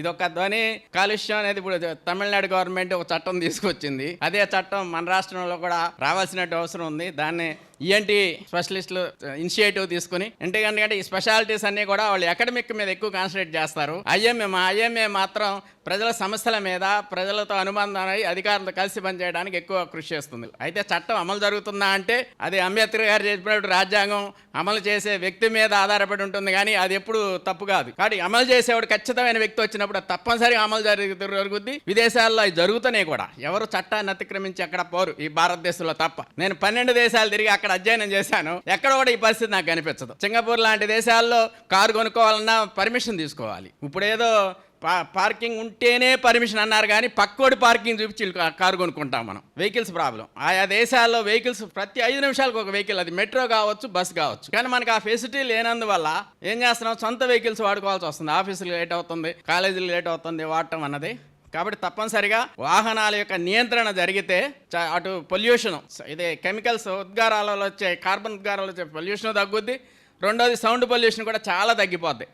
ఇది ఒక ధ్వని కాలుష్యం అనేది ఇప్పుడు తమిళనాడు గవర్నమెంట్ ఒక చట్టం తీసుకొచ్చింది. అదే చట్టం మన రాష్ట్రంలో కూడా రావాల్సిన అవసరం ఉంది. దాన్ని ఈఎన్టీ స్పెషలిస్టులు ఇనిషియేటివ్ తీసుకుని ఎందుకంటే ఈ స్పెషాలిటీస్ అన్నీ కూడా వాళ్ళు అకాడమిక్ మీద ఎక్కువ కాన్సన్ట్రేట్ చేస్తారు. ఐఎంఏ మా ఐఎంఏ మాత్రం ప్రజల సమస్యల మీద ప్రజలతో అనుబంధం అయి అధికారులతో కలిసి పనిచేయడానికి ఎక్కువ కృషి చేస్తుంది. అయితే చట్టం అమలు జరుగుతుందా అంటే అది అంబేద్కర్ గారు చెప్పినట్టు రాజ్యాంగం అమలు చేసే వ్యక్తి మీద ఆధారపడి ఉంటుంది. కానీ అది ఎప్పుడు తప్పు కాదు. కాబట్టి అమలు చేసేవాడు ఖచ్చితమైన వ్యక్తి వచ్చిన అది తప్పనిసరిగా అమలు జరుగు జరుగుద్ది. విదేశాల్లో అవి జరుగుతున్నాయి కూడా. ఎవరు చట్టాన్ని అతిక్రమించి అక్కడ పోరు? ఈ భారతదేశంలో తప్ప. నేను పన్నెండు దేశాలు తిరిగి అక్కడ అధ్యయనం చేశాను. ఎక్కడ కూడా ఈ పరిస్థితి నాకు కనిపించదు. సింగపూర్ లాంటి దేశాల్లో కారు కొనుక్కోవాలన్నా పర్మిషన్ తీసుకోవాలి. ఇప్పుడు ఏదో పా పార్కింగ్ ఉంటేనే పర్మిషన్ అన్నారు కానీ పక్కోడి పార్కింగ్ చూపించి కారు కొనుక్కుంటాం మనం. Vehicles problem. ఆయా దేశాల్లో వెహికల్స్ ప్రతి ఐదు నిమిషాలకు ఒక వెహికల్ అది. మెట్రో కావచ్చు బస్ కావచ్చు. కానీ మనకి ఆ ఫెసిలిటీ లేనందువల్ల ఏం చేస్తున్నాం? సొంత వెహికల్స్ వాడుకోవాల్సి వస్తుంది. ఆఫీసులు లేట్ అవుతుంది కాలేజీలు లేట్ అవుతుంది వాడటం అన్నది. కాబట్టి తప్పనిసరిగా వాహనాల యొక్క నియంత్రణ జరిగితే చ- అటు పొల్యూషన్ ఇదే కెమికల్స్ ఉద్గారాలలో వచ్చే కార్బన్ ఉద్గారాలు వచ్చే పొల్యూషన్ తగ్గుద్ది. రెండోది సౌండ్ పొల్యూషన్ కూడా చాలా తగ్గిపోద్ది.